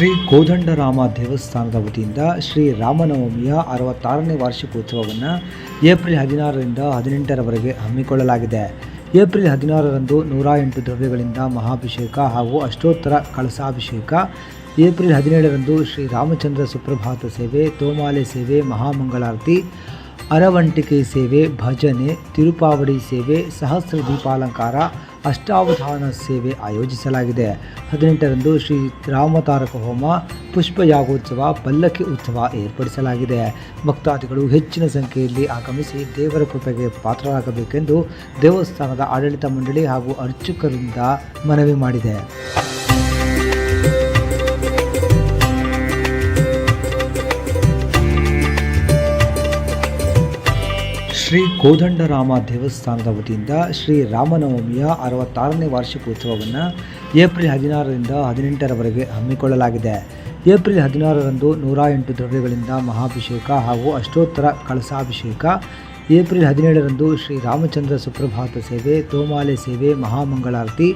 ಶ್ರೀ ಕೋದಂಡರಾಮ ದೇವಸ್ಥಾನದ ವತಿಯಿಂದ ಶ್ರೀ ರಾಮನವಮಿಯ ಅರವತ್ತಾರನೇ ವಾರ್ಷಿಕೋತ್ಸವವನ್ನು ಏಪ್ರಿಲ್ ಹದಿನಾರರಿಂದ ಹದಿನೆಂಟರವರೆಗೆ ಹಮ್ಮಿಕೊಳ್ಳಲಾಗಿದೆ. ಏಪ್ರಿಲ್ ಹದಿನಾರರಂದು ನೂರ ಎಂಟು ದ್ರವ್ಯಗಳಿಂದ ಮಹಾಭಿಷೇಕ ಹಾಗೂ ಅಷ್ಟೋತ್ತರ ಕಳಸಾಭಿಷೇಕ. ಏಪ್ರಿಲ್ ಹದಿನೇಳರಂದು ಶ್ರೀ ರಾಮಚಂದ್ರ ಸುಪ್ರಭಾತ ಸೇವೆ, ತೋಮಾಲೆ ಸೇವೆ, ಮಹಾಮಂಗಳಾರತಿ. ಅರವಂಟಿಕೆ ಸೇವೆ, ಭಜನೆ ತಿರುಪಾವಡಿ ಸೇವೆ, ಸಹಸ್ರ ದೀಪಾಲಂಕಾರ, ಅಷ್ಟಾವಧಾನ ಸೇವೆ ಆಯೋಜಿಸಲಾಗಿದೆ. ಹದಿನೆಂಟರಂದು ಶ್ರೀ ರಾಮತಾರಕ ಹೋಮ, ಪುಷ್ಪಯಾಗೋತ್ಸವ, ಪಲ್ಲಕ್ಕಿ ಉತ್ಸವ ಏರ್ಪಡಿಸಲಾಗಿದೆ. ಭಕ್ತಾದಿಗಳು ಹೆಚ್ಚಿನ ಸಂಖ್ಯೆಯಲ್ಲಿ ಆಗಮಿಸಿ ದೇವರ ಕೃಪೆಗೆ ಪಾತ್ರರಾಗಬೇಕೆಂದು ದೇವಸ್ಥಾನದ ಆಡಳಿತ ಮಂಡಳಿ ಹಾಗೂ ಅರ್ಚಕರಿಂದ ಮನವಿ ಮಾಡಿದೆ. ಶ್ರೀ ಕೋದಂಡರಾಮ ದೇವಸ್ಥಾನದ ವತಿಯಿಂದ ಶ್ರೀ ರಾಮನವಮಿಯ ಅರವತ್ತಾರನೇ ವಾರ್ಷಿಕೋತ್ಸವವನ್ನು ಏಪ್ರಿಲ್ ಹದಿನಾರರಿಂದ ಹದಿನೆಂಟರವರೆಗೆ ಹಮ್ಮಿಕೊಳ್ಳಲಾಗಿದೆ. ಏಪ್ರಿಲ್ ಹದಿನಾರರಂದು ನೂರ ಎಂಟು ದ್ರವ್ಯಗಳಿಂದ ಮಹಾಭಿಷೇಕ ಹಾಗೂ ಅಷ್ಟೋತ್ತರ ಕಳಸಾಭಿಷೇಕ. ಏಪ್ರಿಲ್ ಹದಿನೇಳರಂದು ಶ್ರೀ ರಾಮಚಂದ್ರ ಸುಪ್ರಭಾತ ಸೇವೆ, ತೋಮಾಲೆ ಸೇವೆ, ಮಹಾಮಂಗಳಾರತಿ.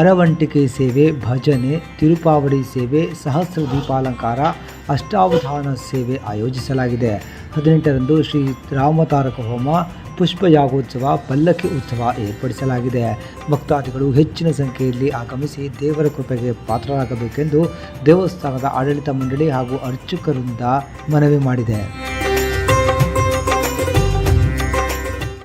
ಅರವಂಟಿಕೆ ಸೇವೆ, ಭಜನೆ ತಿರುಪಾವಡಿ ಸೇವೆ, ಸಹಸ್ರ ದೀಪಾಲಂಕಾರ, ಅಷ್ಟಾವಧಾನ ಸೇವೆ ಆಯೋಜಿಸಲಾಗಿದೆ. ಹದಿನೆಂಟರಂದು ಶ್ರೀ ರಾಮತಾರಕ ಹೋಮ, ಪುಷ್ಪಯಾಗೋತ್ಸವ, ಪಲ್ಲಕ್ಕಿ ಉತ್ಸವ ಏರ್ಪಡಿಸಲಾಗಿದೆ. ಭಕ್ತಾದಿಗಳು ಹೆಚ್ಚಿನ ಸಂಖ್ಯೆಯಲ್ಲಿ ಆಗಮಿಸಿ ದೇವರ ಕೃಪೆಗೆ ಪಾತ್ರರಾಗಬೇಕೆಂದು ದೇವಸ್ಥಾನದ ಆಡಳಿತ ಮಂಡಳಿ ಹಾಗೂ ಅರ್ಚಕರಿಂದ ಮನವಿ ಮಾಡಿದೆ.